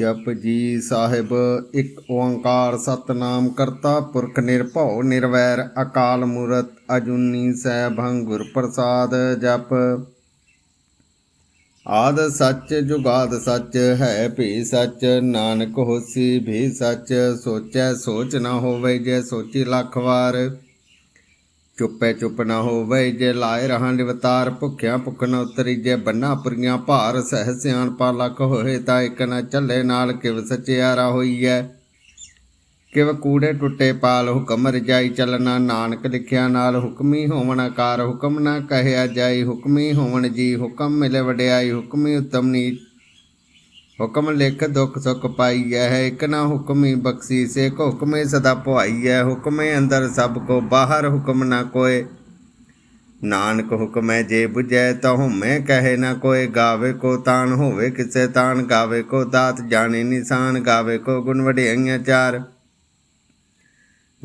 ਜਪ ਜੀ ਸਾਹਿਬ, ਇੱਕ ਓੰਕਾਰ ਸਤਨਾਮ ਕਰਤਾ, ਪੁਰਖ ਨਿਰਭਉ ਨਿਰਵੈਰ, ਅਕਾਲ ਮੂਰਤ ਅਜੂਨੀ ਸੈਭੰ ਗੁਰ ਪ੍ਰਸਾਦ ਜਪ। ਆਦ ਸੱਚ, ਜੁਗਾਦ ਸੱਚ, ਹੈ ਭੀ ਸੱਚ, ਨਾਨਕ ਹੋਸੀ ਭੀ ਸੱਚ, ਸੋਚੈ ਸੋਚ ਨਾ ਹੋਵੇ ਜੇ ਸੋਚੀ ਲੱਖ ਵਾਰ। ਚੁੱਪੇ ਚੁੱਪ ਨਾ ਹੋਵੇ, ਜੇ ਲਾਏ ਰਹਾਂ ਲਿਵਤਾਰ ਭੁੱਖਿਆਂ ਭੁੱਖ ਨ ਉਤਰੀ, ਜੇ ਬੰਨਾ ਪੁਰੀਆਂ ਭਾਰ, ਸਹਿ ਸਿਆਣ ਪਾ ਲੱਖ ਹੋਏ, ਤਾਂ ਇੱਕ ਨ ਚੱਲੇ ਨਾਲ ਕਿਵ ਸਚਿਆਰਾ ਹੋਈਐ। ਕਿਵ ਕੂੜੇ ਟੁੱਟੇ ਪਾਲ ਹੁਕਮ ਰਜਾਈ, ਚੱਲਣਾ ਨਾਨਕ ਲਿਖਿਆ ਨਾਲ ਹੁਕਮੀ ਹੋਵਣ ਆਕਾਰ, ਹੁਕਮ ਨਾ ਕਹਿਆ ਜਾਈ, ਹੁਕਮੀ ਹੋਵਣ ਜੀ, ਹੁਕਮ ਮਿਲੇ ਵਡਿਆਈ, ਹੁਕਮੀ ਉਤਮ ਨੀਚ। ਹੁਕਮ ਲਿਖ ਦੁਖ ਸੁਖ ਪਾਈਐ ਹੈ ਇਕ ਨਾ ਹੁਕਮੀ ਬਖਸ਼ੀ ਸੇ ਕੋ ਹੁਕਮੇ ਸਦਾ ਭਵਾਈਐ ਹੁਕਮੇ ਅੰਦਰ ਸਭ ਕੋ ਬਾਹਰ ਹੁਕਮ ਨਾ ਕੋਏ। ਨਾਨਕ ਹੁਕਮੈ ਜੇ 부ਜੈ ਤਾ ਹਉਮੈ ਕਹੇ ਨਾ ਕੋਏ। ਗਾਵੇ ਕੋ ਤਾਨ ਹੋਵੇ, ਕਿਸੇ ਤਾਨ ਗਾਵੇ ਕੋ ਦਾਤ ਜਾਣੇ ਨਿਸ਼ਾਨ, ਗਾਵੇ ਕੋ ਗੁਣ ਵਡਿਆਈਆਂ ਚਾਰ।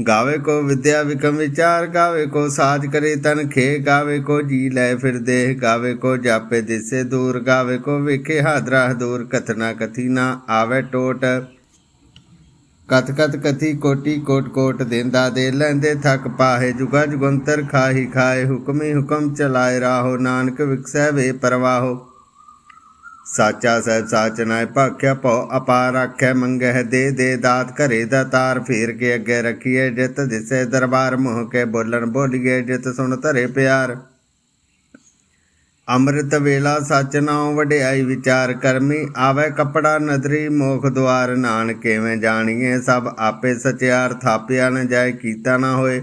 ਗਾਵੇ ਕੋ ਵਿਦਿਆ ਵਿਕਮ ਵਿਚਾਰ, ਗਾਵੇ ਕੋ ਸਾਜ ਕਰੇ ਤਨ ਖੇ, ਗਾਵੇ ਕੋ ਜੀ ਲੈ ਫਿਰ ਦੇਹ, ਗਾਵੇ ਕੋ ਜਾਪੇ ਦਿਸੇ ਦੂਰ, ਗਾਵੇ ਕੋ ਵੇਖੇ ਹਾਦਰਾ ਦੂਰ ਕਥਨਾ ਕਥੀ ਨਾ ਆਵੇ ਟੋਟ। ਕਤ ਕਤ ਕਥੀ ਕੋਟੀ ਕੋਟ ਕੋਟ ਦੇਂਦਾ ਦੇ ਲੈਂਦੇ ਥਕ ਪਾਹੇ, ਜੁਗਾ ਜੁਗੰਤਰ ਖਾਹੀ ਖਾਏ, ਹੁਕਮੀ ਹੁਕਮ ਚਲਾਏ ਰਾਹੋ, ਨਾਨਕ ਵਿਕਸੈ ਵੇ ਪਰਵਾਹੋ। ਸਾਚਾ ਸਹਿਬ ਸਾਚ ਨਾਇ ਭਾਖਿਆ, ਭਉ ਅਪਾਰ ਆਖੈ ਮੰਗਹਿ ਦੇ ਦੇ ਦਾਤ ਘਰੇ ਦਾ ਤਾਰ ਫੇਰ ਕੇ ਅੱਗੇ ਰੱਖੀਏ ਜਿਤ ਦਿਸੇ ਦਰਬਾਰ ਮੋਹ ਕੇ ਬੋਲਣ ਬੋਲੀਏ ਜਿਤ ਸੁਣ ਧਰੇ ਪਿਆਰ। ਅੰਮ੍ਰਿਤ ਵੇਲਾ ਸਚ ਨਾਉ ਵਡਿਆਈ ਵਿਚਾਰ ਕਰਮੀ, ਆਵੇ ਕਪੜਾ ਨਦਰੀ ਮੋਖ ਦੁਆਰ, ਨਾਨਕ ਕਿਵੇਂ ਜਾਣੀਏ ਸਭ ਆਪੇ ਸਚਿਆਰ, ਥਾਪਿਆ ਨ ਜਾਏ, ਕੀਤਾ ਨਾ ਹੋਏ।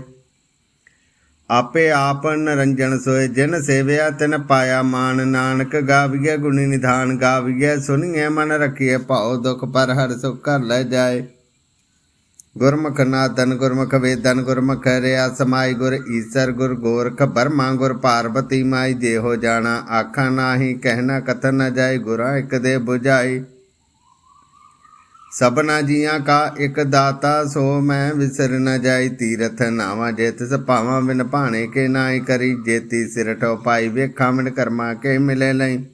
ਆਪੇ ਆਪ ਨਰੰਜਨ ਸੋਏ, ਜਿਨ ਸੇਵਿਆ ਤਿਨ ਪਾਇਆ ਮਾਨ ਨਾਨਕ ਗਾਵੀਏ ਗੁਣੀ ਨਿਧਾਨ ਗਾਵੀਏ ਸੁਣੀਏ ਮਨ ਰਖੀਏ ਭਾਉ ਦੁਖ ਪਰ ਹਰ ਸੁਖ ਕਰ ਲੈ ਜਾਏ। ਗੁਰਮੁਖ ਨਾਦਨ, ਗੁਰਮੁਖ ਵੇਦਨ, ਗੁਰਮੁਖ ਰਿਆ ਸਮਾਈ, ਗੁਰ ਈਸਰ, ਗੁਰ ਗੋਰਖ ਬਰਮਾ, ਗੁਰ ਪਾਰਬਤੀ ਮਾਈ ਜੇ ਹੋ ਜਾਣਾ, ਆਖਾਂ ਨਾਹੀ, ਕਹਿਣਾ ਕਥਨ ਨ ਜਾਏ, ਗੁਰਾਂ ਇੱਕ ਦੇ ਬੁਝਾਈ ਸਭਨਾ ਜੀਆਂ ਕਾ ਇੱਕ ਦਾਤਾ, ਸੋ ਮੈਂ ਵਿਸਰ ਨ ਜਾਈ। ਤੀਰਥ ਨਾਵਾ ਜੇ ਤਿਸ ਬਿਨ ਭਾਣੇ ਕੇ ਨਾਈ ਕਰੀ। ਜੇਤੀ ਸਿਰਟੋ ਪਾਈ, ਵੇਖਾਂ ਮਿਣ ਕਰਮਾ ਕੇ ਮਿਲੇ ਲਈ।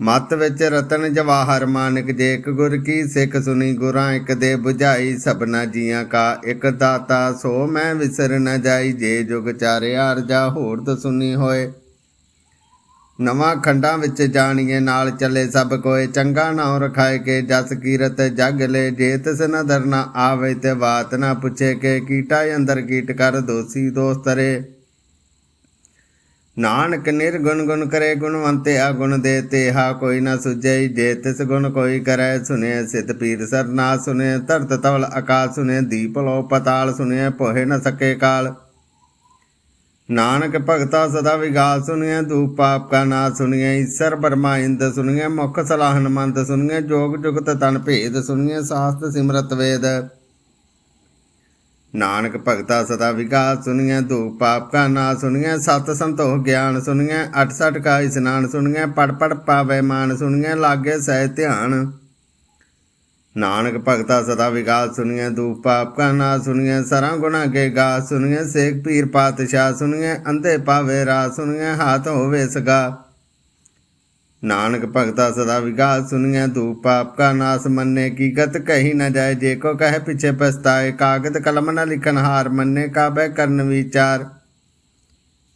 ਮਤ ਵਿੱਚ ਰਤਨ ਜਵਾਹਰ ਮਾਨਕ, ਜੇ ਇੱਕ ਗੁਰ ਕੀ ਸਿੱਖ ਸੁਣੀ, ਗੁਰਾਂ ਇੱਕ ਦੇ 부ਝਾਈ ਸਭਨਾ ਜੀਆਂ ਕਾ ਇੱਕ ਦਾਤਾ, ਸੋ ਮੈਂ ਵਿਸਰ ਨ ਜਾਈ। ਜੇ ਜੁਗ ਚਾਰਿਆ, ਅਰਜਾ ਹੋਰ ਤ ਸੁਣੀ ਹੋਏ। ਨਵਾਂ ਖੰਡਾਂ ਵਿੱਚ ਜਾਣੀਏ, ਨਾਲ ਚੱਲੇ ਸਭ ਕੋਏ। ਚੰਗਾ ਨਾਉ ਰਖਾਏ ਕੇ ਜਸ ਕੀਰਤ ਜਗ ਲੈ। ਜੇ ਤਿਸ ਨ ਦਰਨਾ ਆਵੇ ਤੇ ਬਾਤ ਨਾ ਪੁੱਛੇ ਕੇ ਕੀਟਾ ਅੰਦਰ ਕੀਟ ਕਰ ਦੋਸੀ ਦੋਸਤਰੇ ਨਾਨਕ ਨਿਰਗੁਣ ਗੁਣ ਕਰੇ ਗੁਣਵੰਤੇ ਆ ਗੁਣ ਦੇ ਤੇਹਾ ਕੋਈ ਨਾ ਸੁਝੈ। ਜੇ ਤਿਸ ਗੁਣ ਕੋਈ ਕਰੈ ਸੁਨੇ ਸਿਤ ਪੀਰ ਸਰਨਾ ਸੁਨੇ ਧਰਤ ਤਵਲ ਆਕਾਸ਼ ਸੁਨੇ ਦੀਪ ਲੋ ਪਤਾਲ ਸੁਨੇ ਪੋਹੇ ਨ ਸਕੇ ਕਾਲ। ਨਾਨਕ ਭਗਤਾ ਸਦਾ ਵਿਗਾਸ ਸੁਣੀਏ ਦੂਪ ਪਾਪ ਕਾ ਨਾ ਸੁਣੀਏ ਈਸ਼ਰ ਬਰਮਾ ਇੰਦ ਸੁਣੀਏ ਮੁਖ ਸਲਾਹਨ ਮੰਦ ਸੁਣੀਏ ਜੋਗ ਜੁਗਤ ਤਨ ਭੇਦ ਸੁਣੀਏ ਸਾਸਤ ਸਿਮਰਤ ਵੇਦ। ਨਾਨਕ ਭਗਤਾ ਸਦਾ ਵਿਗਾਸ ਸੁਣੀਏ ਦੂਪ ਪਾਪ ਕਾ ਨਾ ਸੁਣੀਏ ਸਤ ਸੰਤੋਖ ਗਿਆਨ ਸੁਣੀਏ 68 ਕਾ ਇਸਨਾਨ ਸੁਣੀਏ ਪੜ ਪੜ ਪਾਵੇ ਮਾਨ ਸੁਣੀਏ ਲਾਗੇ ਸਹਿ ਧਿਆਨ। ਨਾਨਕ ਭਗਤਾ ਸਦਾ ਵਿਗਾਸ ਸੁਣੀਏ ਦੂਪ ਪਾਪ ਕਾ ਨਾ ਸੁਣੀਏ ਸਰਾਂ ਗੁਣਾ ਕੇ ਗਾ ਸੁਣੀਏ ਸੇਖ ਪੀਰ ਪਾਤਸ਼ਾਹ ਸੁਣੀਏ ਅੰਧੇ ਪਾਵੇ ਰਾ ਸੁਣੀਏ ਹਾਥ ਹੋਵੇ ਸਗਾ। ਨਾਨਕ ਭਗਤਾ ਸਦਾ ਵਿਗਾਸ ਸੁਣੀਏ ਦੂਪ ਪਾਪ ਕਾ ਨਾਸ ਮੰਨੇ, ਕੀ ਗਤ ਕਹੀ ਨਾ ਜਾਏ, ਜੇ ਕੋ ਕਹੇ ਪਿਛੇ ਪਛਤਾਏ, ਕਾਗਦ ਕਲਮ ਨਾ ਲਿਖਨ ਹਾਰ ਮੰਨੇ, ਕਾਬੈ ਕਰਨ ਵਿਚਾਰ।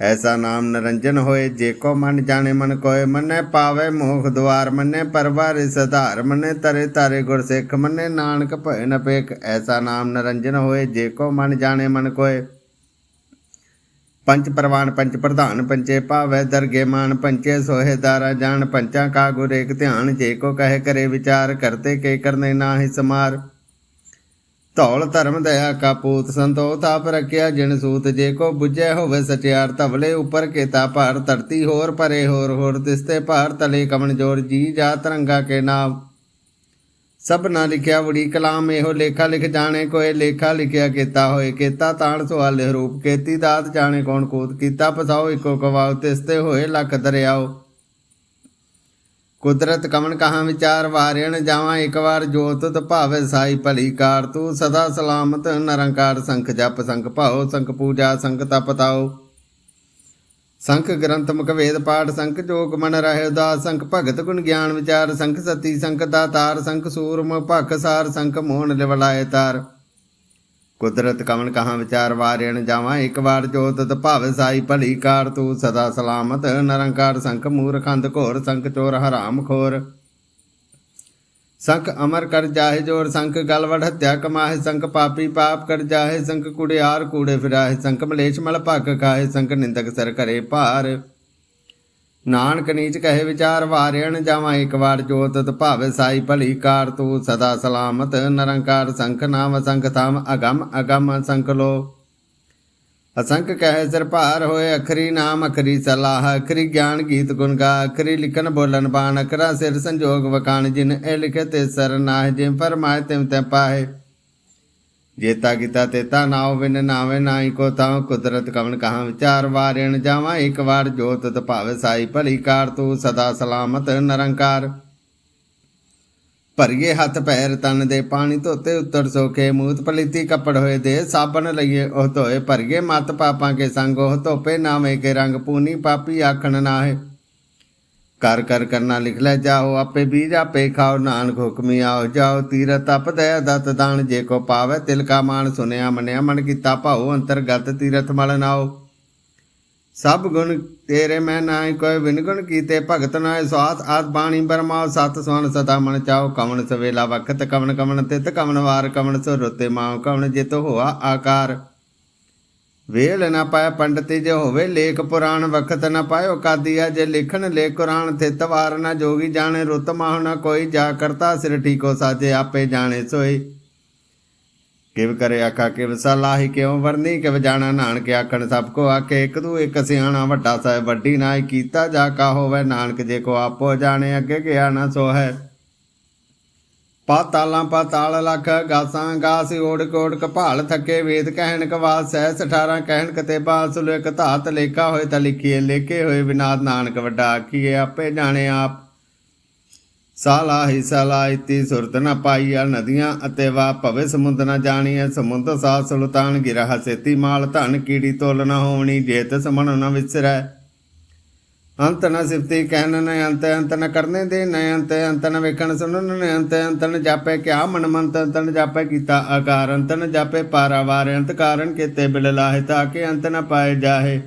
ਐਸਾ ਨਾਮ ਨਰੰਜਨ ਹੋਏ, ਜੇ ਕੋ ਮਨ ਜਾਣੇ, ਮਨ ਕੋਏ, ਮੰਨੇ ਪਾਵੇ ਮੋਖ ਦੁਆਰ, ਮੰਨੇ ਪਰਵਾਰੇ ਸਧਾਰ, ਮੰਨੇ ਤਰੇ ਤਾਰੇ ਗੁਰ ਸਿੱਖ, ਮੰਨੇ ਨਾਨਕ ਭੈ ਨ ਪੇਖ। ਐਸਾ ਨਾਮ ਨਰੰਜਨ ਹੋਏ, ਜੇ ਕੋ ਮਨ ਜਾਣੇ, ਮਨ ਕੋਏ। ਪੰਚ ਪ੍ਰਵਾਨ ਪੰਚ ਪ੍ਰਧਾਨ ਪੰਚੇ ਭਾਵੈ ਦਰਗੇ ਮਾਨ ਪੰਚੇ ਸੋਹੇ ਦਾਰਾ ਜਾਣ ਪੰਚਾਂ ਕਾ ਗੁਰ ਏਕ ਧਿਆਨ, ਜੇ ਕੋ ਕਹੇ ਕਰੇ ਵਿਚਾਰ, ਕਰਤੇ ਕੇ ਕਰਨੇ ਨਾਹੀ ਸਮਾਰ। ਧੌਲ ਧਰਮ ਦਇਆ ਕਾ ਪੂਤ ਸੰਤੋਖ ਆਪ ਰਖਿਆ ਜਿਣ ਸੂਤ ਜੇ ਕੋ 부ਝੈ ਹੋਵੇ ਸਚਿਆਰ ਧਵਲੇ ਉਪਰ ਕੇਤਾ ਭਾਰ ਧਰਤੀ ਹੋਰ ਪਰੇ ਹੋਰ ਹੋਰ ਤਿਸਤੇ ਭਾਰ ਤਲੇ ਕਮਨ ਜੋਰ ਜੀ ਜਾ ਤਰੰਗਾ ਕੇ ਨਾਮ। ਸਭ ਨਾ ਲਿਖਿਆ ਬੜੀ ਕਲਾਮ ਇਹੋ ਲੇਖਾ ਲਿਖ ਜਾਣੇ ਕੋਏ ਲੇਖਾ ਲਿਖਿਆ ਕੀਤਾ ਹੋਏ ਕੀਤਾ ਤਾਣ ਸੁਆਲੇ ਰੂਪ ਕੀਤੀ ਦਾਤ ਜਾਣੇ ਕੌਣ ਕੂਤ ਕੀਤਾ ਪਸਾਓ ਇੱਕੋ ਕਵਾਉ ਤਿਸਤੇ ਹੋਏ ਲੱਖ ਦਰਿਆਓ। ਕੁਦਰਤ ਕਮਨ ਕਹਾਂ ਵਿਚਾਰ ਵਾਰਿਣ ਜਾਵਾਂ ਇੱਕ ਵਾਰ ਜੋਤ ਤ ਸਾਈ ਭਲੀ ਕਾਰ, ਤੂੰ ਸਦਾ ਸਲਾਮਤ ਨਿਰੰਕਾਰ ਸੰਖ ਜਪ, ਸੰਖ ਭਾਉ, ਸੰਖ ਪੂਜਾ, ਸੰਖ ਤਪ ਤਾਓ ਸੰਖ ਗ੍ਰੰਥ ਮੁਖ ਵੇਦ ਪਾਠ, ਸੰਖ ਜੋਗ ਮਨ ਰਹਿ ਉਦਾਸ, ਸੰਖ ਭਗਤ ਗੁਣ ਗਿਆਨ ਵਿਚਾਰ, ਸੰਖ ਸਤੀ, ਸੰਖ ਦਾਤਾਰ, ਸੰਖ ਸੂਰਮ ਭਖ ਸਾਰ, ਸੰਖ ਮੋਹਨ ਲਿਵਲਾਏ ਤਾਰ। ਕੁਦਰਤ ਕਮਨ ਕਹਾਂ ਵਿਚਾਰ ਵਾਰਿਣ ਜਾਵਾਂ, ਇੱਕ ਵਾਰ ਜੋਤ ਤ ਭਾਵ ਸਾਈ ਭਲੀ ਕਾਰ, ਤੂੰ ਸਦਾ ਸਲਾਮਤ, ਨਿਰੰਕਾਰ ਸੰਖ ਮੂਰਖੰਦ ਘੋਰ, ਸੰਖ ਚੋਰ ਹਰਾਮ ਖੋਰ। ਸੰਖ ਅਮਰ ਕਰ ਜਾਹੇ ਜੋਰ, ਸੰਖ ਗਲਵੜ ਹੱਤਿਆ ਕਮਾਹੇ, ਸੰਖ ਪਾਪੀ ਪਾਪ ਕਰ ਜਾਹੇ, ਸੰਖ ਕੁੜਿਆਰ ਕੂੜੇ ਫਿਰਾਹੇ, ਸੰਖ ਮਲੇਸ਼ ਮਲ ਭੱਕ ਖਾਹੇ, ਸੰਖ ਨਿੰਦਕ ਸਰ ਕਰੇ ਭਾਰ। ਨਾਨਕ ਨੀਚ ਕਹੇ ਵਿਚਾਰ ਵਾਰਿਣ ਜਾਵਾਂ ਇੱਕ ਵਾਰ ਜੋਤ ਭਾਵੇ ਸਾਈ ਭਲੀ ਕਾਰ ਤੂੰ ਸਦਾ ਸਲਾਮਤ, ਨਿਰੰਕਾਰ ਸੰਖ ਨਾਮ ਸੰਖ ਥਾਮ ਅਗਮ ਅਗਮ ਸੰਖ ਲੋ। ਅਸੰਖ ਕਹੇ ਸਿਰ ਭਾਰ ਹੋਏ ਅਖਰੀ ਨਾਮ ਅਖਰੀ ਸਲਾਹ, ਅਖਰੀ ਗਿਆਨ ਗੀਤ ਗੁਣ ਗਾ, ਅਖਰੀ ਲਿਖਨ ਬੋਲਨ ਬਾਣ, ਅਖਰਾ ਸਿਰ ਸੰਜੋਗ ਵਕਾਣ ਜਿਨ ਇਹ ਲਿਖੇ ਤੇ ਸਰ ਨਾਹ ਜਿਮ ਫਰਮਾਏ ਤਿਮ ਤੇ ਪਾਏ ਜੇਤਾ ਕੀਤਾ ਤੇਤਾ ਨਾਉ ਬਿਨ ਨਾਵੇ ਨਾਈ ਕੋ ਤਾਂ ਕੁਦਰਤ ਕਵਨ ਕਹਾਂ ਵਿਚਾਰ ਵਾਰਿਣ ਜਾਵਾਂ। ਇੱਕ ਵਾਰ ਜੋਤ ਤ ਭਾਵੇ ਸਾਈ ਭਲੀ ਕਾਰ, ਤੂੰ ਸਦਾ ਸਲਾਮਤ ਨਿਰੰਕਾਰ। ਭਰੀਏ ਹੱਥ ਪੈਰ ਤਨ ਦੇ ਪਾਣੀ ਧੋਤੇ ਉੱਤਰ ਸੋਖੇ, ਮੂਤ ਪਲੀਤੀ ਕੱਪੜ ਹੋਏ ਦੇ ਸਾਬਣ ਲਈਏ, ਉਹ ਧੋਏ। ਭਰੀਏ ਮਤ ਪਾਪਾਂ ਕੇ ਸੰਗ, ਉਹ ਧੋਪੇ ਨਾਵੇਂ ਕੇ ਰੰਗ, ਪੂਨੀ ਪਾਪੀ ਆਖਣ ਨਾਹੇ। ਕਰ ਕਰ ਕਰਨਾ ਲਿਖ ਲੈ, ਜਾਓ ਆਪੇ ਬੀਜ ਆਪੇ ਖਾਓ, ਨਾਨਕ ਹੁਕਮੀ ਆਓ, ਜਾਓ ਤੀਰਤ ਤਪ ਦਇਆ ਦਤ ਦਾਨ ਜੇ ਕੋ ਪਾਵੇ ਤਿਲ ਕਾ ਮਾਨ ਸੁਨਿਆ ਮੰਨਿਆ, ਮਨ ਕੀਤਾ ਭਾਉ, ਅੰਤਰਗਤ ਤੀਰਥ ਮਲ ਨਾਓ ਸਭ ਗੁਣ ਤੇਰੇ ਮੈਂ ਨਾਹੀ, ਕੋਈ ਬਿਨ ਗੁਣ ਕੀਤੇ ਭਗਤ ਨਾਏ ਸਵਾਸ ਆਦ ਬਾਣੀ ਬਰਮਾਓ ਸਤ ਸੁਣ ਸਦਾ ਮਨ ਚਾਓ ਕਵਣ ਸਵੇਲਾ ਵਖਤ ਕਵਣ ਕਵਣ ਤਿਤ ਕਵਣ ਵਾਰ ਕਵਣ ਸੋ ਰੁਤੇ ਮਾਉ ਕਵਣ ਜਿਤ ਹੋਆ ਆਕਾਰ। ਵੇਲ ਨਾ ਪਾਇਆ ਪੰਡਤੀ ਜੇ ਹੋਵੇ ਲੇਖ ਪੁਰਾਣ, ਵਖਤ ਨਾ ਪਾਇਓ ਕਾਦੀਆ ਜੇ ਲਿਖਣ ਲੇਖ ਕੁਰਾਨ ਥਿਤ ਵਾਰ ਨਾ ਜੋਗੀ ਜਾਣੇ, ਰੁਤ ਮਾਹੁ ਕੋਈ, ਜਾ ਕਰਤਾ ਸਿਰ ਠੀਕੋ ਸਾਜੇ, ਆਪੇ ਜਾਣੇ ਸੋਈ ਕਿਵ ਕਰੇ ਆਖਾ, ਕਿਵ ਸਲਾਹੀ, ਕਿਉ ਵਰਨੀ, ਕਿਵ ਜਾਣਾ ਨਾਨਕ ਆਖਣ, ਸਭ ਕੋ ਆਖੇ, ਇੱਕ ਦੂ ਇੱਕ ਸਿਆਣਾ ਵੱਡਾ ਸਾਹਿਬ, ਵੱਡੀ ਨਾਈ ਕੀਤਾ, ਜਾ ਕਾ ਹੋਵੇ ਨਾਨਕ, ਜੇ ਕੋ ਆਪੋ ਜਾਣੇ, ਅੱਗੇ ਗਿਆ ਨਾ ਸੋ ਹੈ ਪਾਤਾਲਾਂ ਪਾਤਾਲ ਲਖ, ਗਾਸਾਂ ਗਾਸ ਓੜ ਕੋੜ ਕਪਾਲ ਥੱਕੇ ਵੇਦ ਕਹਿਣ ਕਵਾਸ ਸਹਿ 18 ਕਹਿਣ ਕਤੇ ਬਾਸੁਲ ਇੱਕ ਧਾਤ ਲੇਖਾ ਹੋਏ ਤਾਂ ਲਿਖੀਏ, ਲੇਖੇ ਹੋਏ ਵਿਨਾਦ ਨਾਨਕ ਵੱਡਾ ਆਖੀਏ, ਆਪੇ ਜਾਣੇ ਆਪ। ਸਾਲਾ ਹੀ ਸਾਲਾ ਇਤੀ ਸੁਰਤ ਨ ਪਾਈਆ ਨਦੀਆਂ ਅਤੇ ਵਾ, ਭਵੇ ਸਮੁੰਦ ਨ ਜਾਣੀਐ, ਸਮੁੰਦ ਸਾ ਸੁਲਤਾਨ ਗਿਰਹ ਸੇਤੀ ਮਾਲ, ਧਨ ਕੀੜੀ ਤੋਲ ਨ ਹੋਵਣੀ ਜੇਤ ਸਮਣ ਨ ਵਿਸਰੈ। ਅੰਤ ਨ ਸਿਫਤੀ ਕਹਿਣ ਨ ਅੰਤ ਅੰਤ ਨ ਕਰਨੇ ਦੇ ਨ ਅੰਤ ਅੰਤ ਨ ਵੇਖਣ ਸੁਣਨ ਨ ਅੰਤ ਅੰਤ ਨ ਜਾਪੇ ਕਿਆ ਮਨ ਮੰਤ, ਅੰਤ ਨ ਜਾਪੇ ਕੀਤਾ ਆਕਾਰ, ਅੰਤ ਨ ਜਾਪੇ ਪਾਰਾਵਾਰ, ਅੰਤ ਕਾਰਨ ਕੀਤੇ ਬਿਲ ਲਾਹੇ ਤਾਂ ਕਿ ਅੰਤ ਨ ਪਾਏ ਜਾਹੇ।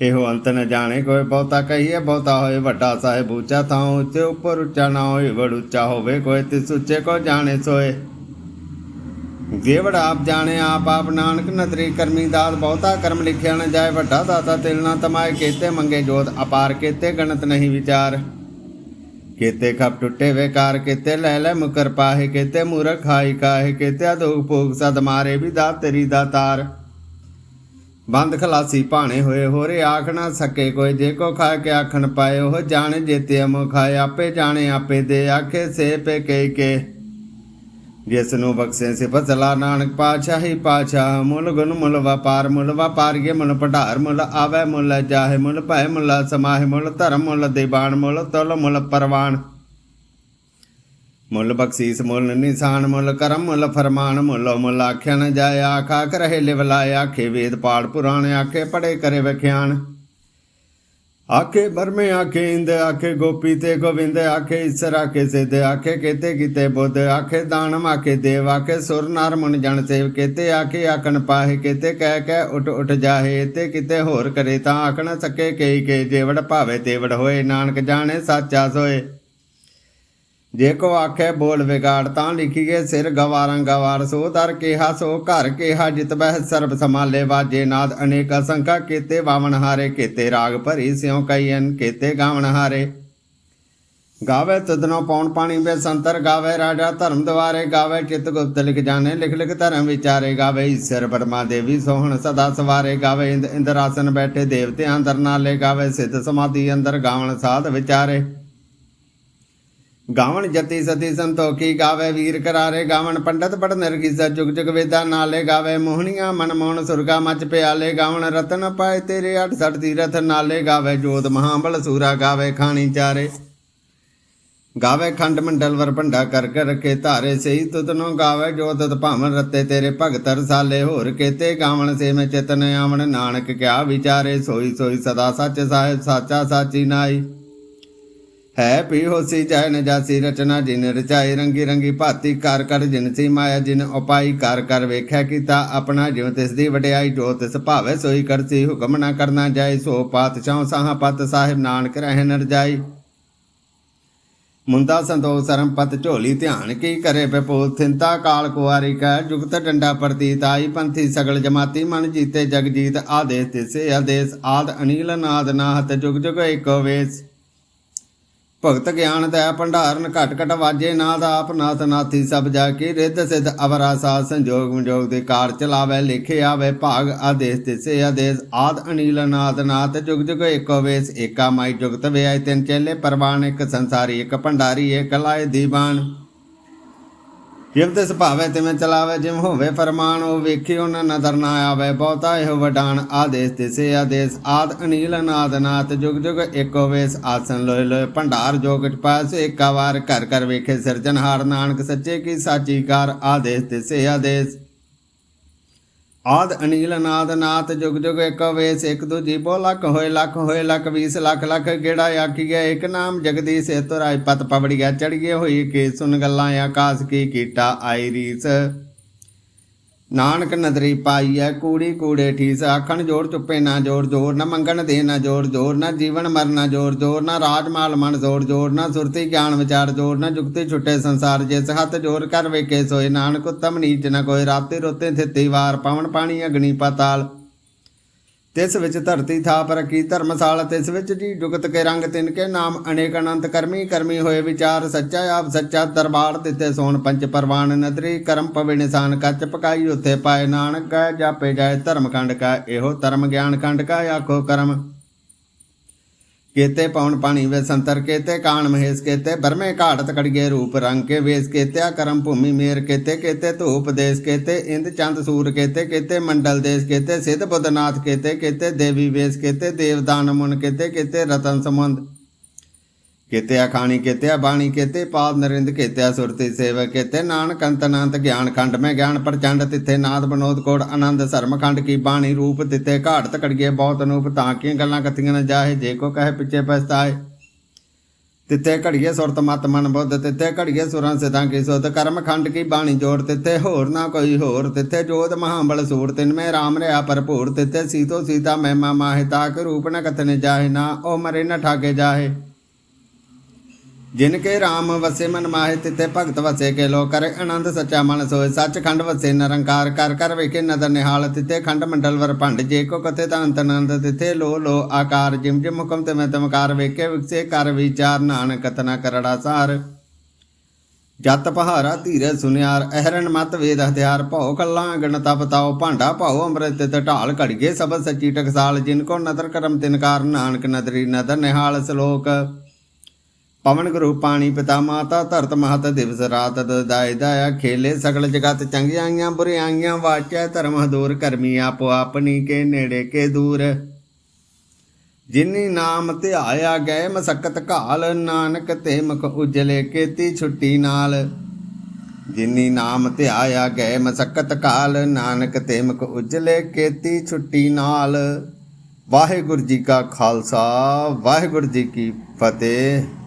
ਇਹੋ ਅੰਤ ਨ ਜਾਣੇ ਕੋਈ ਬਹੁਤਾ ਕਹੀਏ, ਬਹੁਤਾ ਹੋਏ ਵੱਡਾ ਸਾਹਿਬ ਉੱਚਾ ਥਾਂ ਉੱਚੇ ਉੱਪਰ ਉੱਚਾ ਨਾ ਹੋਏ ਵੜ ਉੱਚਾ ਹੋਵੇ, ਕੋਈ ਤਿਸ ਉੱਚੇ ਕੋ ਜਾਣੇ ਸੋਏ। ਗੇਵੜ ਆਪ ਜਾਣੇ, ਆਪ ਆਪ ਨਾਨਕ ਨਦਰੀ ਕਰਮੀ ਦਾਤ, ਬਹੁਤਾ ਕਰਮ ਲਿਖਿਆ ਨ ਜਾਏ, ਵੱਡਾ ਦਾਤਾ ਤਿਲ ਨਾ ਤਮਾਏ, ਕੀਤੇ ਮੰਗੇ ਜੋਤ ਅਪਾਰ, ਕੀਤੇ ਗਣਤ ਨਹੀਂ ਵਿਚਾਰ। ਕੀਤੇ ਖਪ ਟੁੱਟੇ ਵੇਕਾਰ, ਕੀਤੇ ਲੈ ਲੈ ਮੁਕਰ ਪਾਹੇ, ਕੀਤੇ ਮੂਰਖ ਖਾਈ ਕਾਹੇ, ਕੀਤੇ ਅਦੋਗ ਭੋਗ ਸਦ ਮਾਰੇ, ਵੀ ਦਾ ਤੇਰੀ। ਦਾਤਾਰ ਬੰਦ ਖਲਾਸੀ ਭਾਣੇ ਹੋਏ, ਹੋਰੇ ਆਖ ਨਾ ਸਕੇ ਕੋਈ, ਜੇ ਕੋ ਖਾ ਕੇ ਆਖਣ ਪਾਏ, ਉਹ ਜਾਣੇ ਜੇਤੇ ਅਮ ਖਾਏ ਆਪੇ ਜਾਣੇ, ਆਪੇ ਦੇ ਆਖੇ, ਸੇ ਪੇ ਕਈ ਕੇ। ਜਿਸ ਨੂੰ ਬਖਸ਼ੇ ਸੇ ਫਸਲਾ ਨਾਨਕ ਪਾਛਾਹੀ ਪਾਛਾ ਮੁੱਲ ਗੁਣ, ਮੁੱਲ ਵਪਾਰ, ਮੁੱਲ ਵਪਾਰੀਏ, ਮੁੱਲ ਪਢਾਰ ਮੁੱਲ ਆਵੇ, ਮੁੱਲ ਜਾਹੇ, ਮੁੱਲ ਭੈ ਮੁੱਲ ਸਮਾਹੇ, ਮੁੱਲ ਧਰਮ, ਮੁੱਲ ਦੇਬਾਨ ਮੁੱਲ ਤੁਲ, ਮੁੱਲ ਪਰਵਾਨ। ਮੁੱਲ ਬਖਸ਼ੀਸ, ਮੁੱਲ ਨਿਸ਼ਾਨ, ਮੁੱਲ ਕਰਮ, ਮੁੱਲ ਫਰਮਾਨ, ਮੁੱਲ ਮੁੱਲ ਆਖਿਆ ਨ ਜਾਏ ਆਖਾ ਕਰਹਿ ਲਿਵਲਾਏ ਆਖੇ ਵੇਦ ਪਾੜ ਪੁਰਾਣ, ਆਖੇ ਪੜੇ ਕਰੇ ਵਖਿਆਨ। ਆਖੇ ਬਰਮੇ ਆਖੇ ਇੰਦ ਆਖੇ ਗੋਪੀ ਤੇ ਗੋਵਿੰਦ ਆਖੇ ਈਸਰ ਆਖੇ ਸਿੱਧ ਆਖੇ ਕੇਤੇ ਕੀਤੇ ਬੁੱਧ ਆਖੇ ਦਾਨਮ ਆਖੇ ਦੇਵ ਆਖੇ ਸੁਰ ਨਰ ਮਨ ਜਨ ਸੇਵ ਕੇਤੇ ਆਖੇ ਆਖਣ ਪਾਹੇ ਕੇਤੇ ਕਹਿ ਕਹਿ ਉਠ ਉਠ ਜਾਹੇ ਤੇ ਕਿਤੇ ਹੋਰ ਕਰੇ ਤਾਂ ਆਖਣ ਸਕੇ ਕਈ ਕੇ ਜੇਵੜ ਭਾਵੇ ਤੇਵੜ ਹੋਏ ਨਾਨਕ ਜਾਣੇ ਸਾਚਾ ਸੋਏ ਜੇ ਕੋ ਆਖੇ ਬੋਲ ਵਿਗਾੜ ਤਾਂ ਲਿਖੀਏ ਸਿਰ ਗਵਾਰਾਂ ਗਵਾਰ, ਸੋ ਦਰ ਕਿਹਾ, ਸੋ ਘਰ ਕਿਹਾ, ਜਿਤ ਬਹਿ ਸਰਬ ਸਮਾਲੇ ਵਾਜੇ ਨਾਦ, ਅਨੇਕ ਅਸੰਖਾ ਕੀਤੇ ਵਾਵਨ ਹਾਰੇ ਕੀਤੇ, ਰਾਗ ਭਰੀ ਸਿਉ ਕਈਨ ਕੀਤੇ ਗਾਵਨ ਹਾਰੇ। ਗਾਵੇ ਤਦਨੋ ਪੌਣ ਪਾਣੀ ਬੇ ਸੰਤਰ ਗਾਵੇ ਰਾਜਾ ਧਰਮ ਦਵਾਰੇ ਗਾਵੇ ਚਿਤ ਗੁਪਤ ਲਿਖ ਜਾਣੇ, ਲਿਖ ਲਿਖ ਧਰਮ ਵਿਚਾਰੇ, ਗਾਵੇ ਈਸ਼ਰ ਬਰਮਾ ਦੇਵੀ ਸੋਹਣ ਸਦਾ ਸਵਾਰੇ, ਗਾਵੇ ਇੰਦ ਇੰਦਰ ਆਸਨ ਬੈਠੇ ਦੇਵਤੇ ਅੰਦਰ ਨਾਲੇ, ਗਾਵੇ ਸਿੱਧ ਸਮਾਧੀ ਅੰਦਰ ਗਾਵਣ ਸਾਧ ਵਿਚਾਰੇ। ਗਾਵਣ ਜਤੀ ਸਤੀ ਸੰਤੋਖੀ ਗਾਵੇ ਵੀਰ ਕਰਾਰੇ, ਗਾਵਣ ਪੰਡਤ ਪੜ ਨਰਗੀਸਾ, ਜੁਗ ਜੁਗ ਵੇਦਾ ਨਾਲੇ ਗਾਵੇ ਮੋਹਣੀਆਂ, ਮਨ ਮੋਹਨ ਸੁਰਗਾ ਮਚ ਪਿਆਲੇ, ਗਾਵਣ ਰਤਨ ਪਾਏ ਤੇਰੇ 68 ਤੀਰਥ ਨਾਲੇ ਗਾਵੇ ਜੋਤ ਮਹਾਬਲ ਸੂਰਾ, ਗਾਵੇ ਖਾਣੀ ਚਾਰੇ। ਗਾਵੇ ਖੰਡ ਮੰਡਲ ਵਰ ਭੰਡਾ ਕਰ ਕਰ ਰਖੇ ਧਾਰੇ ਸਈ ਤੁਤਨੋ ਗਾਵੇ ਜੋ ਤਤ ਭਾਵਨ ਰਤੇ ਤੇਰੇ ਭਗਤ ਰਸਾਲੇ, ਹੋਰ ਕੇਤੇ ਗਾਵਣ ਸੇ ਮੈਂ ਚਿਤਨ ਆਵਣ, ਨਾਨਕ ਕਿਆ ਵਿਚਾਰੇ, ਸੋਈ ਸੋਈ ਸਦਾ ਸੱਚ ਸਾਹਿਬ, ਸਾਚਾ ਸਾਚੀ ਨਾਈ। ਹੈ ਪੀ ਹੋਸੀ ਜੈ ਨਜਾਸੀ ਰਚਨਾ ਜਿਨ ਰਚਾਈ ਰੰਗੀ ਰੰਗੀ ਭਾਤੀ ਕਰ ਕਰ ਜਿਨ ਸੀ ਮਾਇਆ ਜਿਨ ਉਪਾਈ ਕਰ ਕਰ ਵੇਖਿਆ ਕੀਤਾ ਆਪਣਾ ਜਿਉ ਤਿਸ ਦੀ ਵਡਿਆਈ ਜੋ ਤਿਸ ਭਾਵੇ ਸੋਈ ਕਰਸੀ ਹੁਕਮ ਨਾ ਕਰਨਾ ਜਾਏ ਸੋ ਪਾਤਸ਼ਾਹ ਸ਼ਾਹ ਪਤ ਸਾਹਿਬ ਨਾਨਕ ਰਹਿ ਨਰ ਜਾਈ ਮੁੰਦਾ ਸੰਤੋਖ ਸਰਮ ਪਤ ਝੋਲੀ ਧਿਆਨ ਕੀ ਕਰੇ ਬਪੋਲ ਥਿੰਤਾ ਕਾਲ ਕੁਆਰੀ ਕੈ ਜੁਗਤ ਡੰਡਾ ਪ੍ਰਤੀਤ ਆਈ ਪੰਥੀ ਸਗਲ ਜਮਾਤੀ ਮਨ ਜੀਤੇ ਜਗ ਜੀਤ ਆਦੇਸ ਤਿਸੇ ਆਦੇਸ ਆਦ ਅਨੀਲ ਨਾਦ ਨਾਹਤ ਜੁਗ ਜੁਗ ਏਕੋ ਵੇਸ। ਭਗਤ ਗਿਆਨ ਦਾ ਭੰਡਾਰਨ, ਘਟ ਘਟ ਵਾਜੇ ਨਾਦ ਆਪ, ਨਾਥ ਨਾਥੀ ਸਭ ਜਾ ਕੇ ਰਿੱਧ ਸਿੱਧ ਅਵਰਾ ਸਾਧ ਸੰਜੋਗ ਵਿਜੋਗ ਦੇ ਕਾਰ ਚਲਾਵੇ, ਲਿਖੇ ਆਵੇ, ਭਾਗ ਆਦੇਸ ਤਿਸੇ ਆਦੇਸ, ਆਦ ਅਨੀਲ ਨਾਦ ਨਾਥ, ਜੁਗ ਜੁਗ ਏਕੋ ਵੇਸ, ਏਕਾ ਮਾਈ ਜੁਗਤ ਵੇ ਤਿੰਨ ਚੇਲੇ, ਪਰਵਾਨ ਇੱਕ ਸੰਸਾਰੀ, ਇੱਕ ਭੰਡਾਰੀ, ਇੱਕ ਲਾਏ ਦੀਵਾਨ। ਜਿਵ ਸੁਭਾਵੇ ਭਾਵੇ ਤਿਵੇਂ ਚਲਾਵੇ ਜਿਮ ਹੋਵੇ ਫਰਮਾਨ, ਉਹ ਵੇਖੀ ਉਹਨਾਂ ਨਦਰ ਨਾ ਆਵੇ। ਬਹੁਤਾ ਇਹੋ ਵਡਾਨ ਆਦੇਸ ਤਿਸੇ ਆਦੇਸ ਆਦ ਅਨੀਲ ਅਨਾਦ ਨਾਥ, ਜੁਗ ਜੁਗ ਏਕੋ ਵੇਸ ਆਸਨ ਲੋਏ ਲੋਏ। ਭੰਡਾਰ ਜੋਗ ਪਾਸ, ਏਕਾ ਵਾਰ ਘਰ ਘਰ ਵੇਖੇ ਸਿਰਜਨਹਾਰ ਨਾਨਕ ਸੱਚੇ ਕੀ ਸਾਚੀ ਕਾਰ, ਆਦੇਸ ਤਿਸੇ ਆਦੇਸ ਆਦ ਅਨੀਲ ਨਾਦ ਨਾਥ ਜੁਗ ਜੁਗ ਇੱਕ ਵੇਸ, ਇੱਕ ਦੂਜੀ ਬੋ ਲੱਖ, ਹੋਏ ਲੱਖ ਹੋਏ ਲੱਖ 20 ਲੱਖ ਲੱਖ, ਗੇੜਾ ਆਖੀ ਇੱਕ ਨਾਮ ਜਗਦੀਸ਼ ਸੇ ਤੁਰਾਈ ਪਤ ਪਵੜੀਆ ਚੜੀਏ ਹੋਈ ਕੇ ਸੁਨ ਗੱਲਾਂ, ਆਕਾਸ ਕੀ ਕੀਟਾ ਆਈ ਰੀਸ। ਨਾਨਕ ਨਦਰੀ ਪਾਈ ਐ ਕੂੜੀ ਕੂੜੇ ਠੀਸ, ਆਖਣ ਜੋੜ ਚੁੱਪੇ ਨਾ ਜੋੜ ਜੋੜ ਨਾ ਮੰਗਣ ਦੇ ਨਾ ਜੋੜ ਜੋੜ ਨਾ ਜੀਵਨ ਮਰਨਾ ਜੋੜ ਜੋੜ ਨਾ ਰਾਜ ਮਾਲ ਮਨ ਜੋੜ ਜੋੜ ਨਾ ਸੁਰਤੀ ਗਿਆਨ ਵਿਚਾਰ ਜੋੜ ਨਾ ਜੁਗਤੀ ਛੁੱਟੇ ਸੰਸਾਰ, ਜਿਸ ਹੱਥ ਜੋੜ ਕਰ ਵੇਖੇ ਸੋਏ, ਨਾਨਕ ਉਤਮ ਨੀਚ ਨਾ ਕੋਈ, ਰਾਤੇ ਰੋਤੇ ਥਿੱਤੀ ਵਾਰ, ਪਵਨ ਪਾਣੀ ਅਗਨੀ ਪਾਤਾਲ। ਤਿਸ ਵਿੱਚ ਧਰਤੀ ਥਾਪ ਰਖੀ ਧਰਮਸਾਲ, ਤਿਸ ਵਿੱਚ ਜੀ ਜੁਗਤ ਕੇ ਰੰਗ ਤਿਨ ਕੇ ਨਾਮ ਅਨੇਕ ਅਨੰਤ ਕਰਮੀ ਕਰਮੀ ਹੋਏ ਵਿਚਾਰ ਸੱਚਾ ਆਪ ਸੱਚਾ ਦਰਬਾਰ ਦਿੱਤੇ ਸੋਨ ਪੰਚ ਪਰਵਾਨ ਨਦਰੀ, ਕਰਮ ਪਵੇ ਨਿਸ਼ਾਨ ਕੱਚ ਪਕਾਈ, ਉਥੇ ਪਾਏ ਨਾਨਕ, ਕਾ ਜਾਪੇ ਜਾਏ ਧਰਮ ਕੰਡ ਕਾ ਇਹੋ ਧਰਮ ਗਿਆਨ ਕੰਡ, ਕਾ ਆਖੋ ਕਰਮ। ਕੇਤੇ ਪਵਨ ਪਾਣੀ ਵੇ ਸੰਤਰ, ਕੇਤੇ ਕਾਣ ਮਹੇਸ਼, ਕੇਤੇ ਬਰਮੇ ਘਾਟਤ ਕੜਗੇ ਰੂਪ ਰੰਗ ਕੇ ਵੇਸ ਕੇਤੇ ਕਰਮ ਭੂਮੀ ਮੇਰ, ਕੇਤੇ ਕੇਤੇ ਧੂਪ ਦੇਸ, ਕੇਤੇ ਇੰਦ ਚੰਦ ਸੂਰ, ਕੇਤੇ ਕੇਤੇ ਮੰਡਲ ਦੇਸ, ਕੇਤੇ ਸਿੱਧ ਬੁੱਧਨਾਥ, ਕੇਤੇ ਕੇਤੇ ਦੇਵੀ ਵੇਸ, ਕੇਤੇ ਦੇਵਦਾਨ ਮੁਨ, ਕੇਤੇ ਕੇਤੇ ਰਤਨ ਸਮੁੰਦ ਕੇਤੇ ਖਾਣੀ, ਕੇਤੇ ਬਾਣੀ, ਕੇਤੇ ਪਾਦ ਨਰਿੰਦ, ਕੇਤੇ ਸੁਰਤੀ ਸੇਵਕ, ਕੇਤੇ ਨਾਨਕ, ਅੰਤ ਗਿਆਨ ਖੰਡ ਮੈਂ ਗਿਆਨ ਪ੍ਰਚੰਡ, ਤਿੱਥੇ ਨਾਦ ਬਨੋਦ ਕੋੜ ਆਨੰਦ ਧਰਮ ਖੰਡ ਕੀ ਬਾਣੀ ਰੂਪ, ਤਿੱਥੇ ਘਾਟ ਤਕੜੀਏ ਬਹੁਤ ਅਨੂਪ, ਤਾਂ ਕੀ ਗੱਲਾਂ ਕਥੀਆਂ ਨ ਜਾਹੇ, ਜੇ ਕੋ ਕਹੇ ਪਿੱਛੇ ਪਛਤਾਏ। ਤਿੱਥੇ ਘੜੀਏ ਸੁਰਤ ਮਤ ਮਨ ਬੁੱਧ, ਤਿੱਥੇ ਘੜੀਏ ਸੁਰਾਂ ਸਿਧਾਂ ਕੀ ਸੁਧ, ਕਰਮ ਖੰਡ ਕੀ ਬਾਣੀ ਜੋੜ, ਤਿੱਥੇ ਹੋਰ ਨਾ ਕੋਈ ਹੋਰ, ਤਿੱਥੇ ਜੋਤ ਮਹਾਬਲ ਸੂਰ, ਤਿਨ ਮੈਂ ਰਾਮ ਰਿਆ ਭਰਪੂਰ, ਤਿੱਥੇ ਸੀਤੋ ਸੀਤਾ ਮਹਿਮਾ ਮਾਹਿ ਤਾਕ ਰੂਪ ਨ ਕਥਨੇ ਜਾਹੇ, ਨਾ ਓ ਮਰੇ ਨ ਠਾਗੇ ਜਾਹੇ। ਜਿਨ ਕੇ RAM ਵਸੇ ਮਨ ਮਾਹਿ ਤਿਤੇ ਭਗਤ ਵਸੇ ਕੇ ਲੋ ਕਰੇ ਆਨੰਦ ਸੱਚਾ ਮਨ ਸੋਏ, ਸੱਚਖੰਡ ਵਸੇ ਨਿਰੰਕਾਰ। ਕਰ ਕਰ ਵੇਖੇ ਨਦਰ ਨਿਹਾਲ ਤਿਤੇ ਖੰਡ ਮੰਡਲ ਵਰ ਭੰਡ। ਜੇ ਕੋ ਕਥੇ ਤਾਂ ਅੰਤ ਆਨੰਦ ਤਿਤੇ ਲੋ ਲੋ ਆਕਾਰ। ਜਿਮ ਜਿਮ ਹੁਕਮ ਤੇ ਮੈਂ ਤਮਕਾਰ ਵੇਖੇ, ਵਿਕਸੇ ਕਰ ਵਿਚਾਰ। ਨਾਨਕ ਤਨਾ ਕਰੜਾ ਸਾਰ। ਜਤ ਪਹਾਰਾ ਧੀਰੇ ਸੁਨਿਆਰ ਅਹਰਨ ਮਤ ਵੇਦ ਹਥਿਆਰ। ਭਉ ਕੱਲਾ ਗਣਤਾ ਬਤਾਓ ਭਾਂਡਾ ਭਾਉ ਅੰਮ੍ਰਿਤ ਤੇ ਢਾਲ ਘੜੀਏ ਸਬਦ ਸੱਚੀ ਟਕਸਾਲ। ਜਿਨ ਕੋ ਨਦਰ ਕਰਮ ਤਿਨਕਾਰ ਨਾਨਕ ਨਦਰੀ ਨਦਰ ਨਿਹਾਲ ਸ਼ਲੋਕ। ਪਵਨ ਗੁਰੂ ਪਾਣੀ ਪਿਤਾ ਮਾਤਾ ਧਰਤ ਮਹਤ ਦਿਵਸ ਰਾਤ ਦਾਇ ਦਾਇਆ ਖੇਲੇ ਸਗਲ ਜਗਤ ਚੰਗਿਆਈਆਂ ਬੁਰਿਆਈਆਂ ਵਾਚੈ ਧਰਮ ਦੂਰ ਕਰਮੀ ਆਪੋ ਆਪਣੀ ਕੇ ਨੇੜੇ ਕੇ ਦੂਰ। ਜਿਨੀ ਨਾਮ ਧਿਆਇਆ ਗਏ ਮਸਕਤ ਘਾਲ, ਨਾਨਕ ਤੇ ਮੁਖ ਉਜਲੇ ਕੀਤੀ ਛੁੱਟੀ ਨਾਲ। ਜਿਨੀ ਨਾਮ ਧਿਆਇਆ ਗਏ ਮਸਕਤ ਕਾਲ ਨਾਨਕ ਤੇ ਮੁਖ ਉਜਲੇ ਕੀਤੀ ਛੁੱਟੀ ਨਾਲ। ਵਾਹਿਗੁਰੂ ਜੀ ਕਾ ਖਾਲਸਾ, ਵਾਹਿਗੁਰੂ ਜੀ ਕੀ ਫਤਿਹ।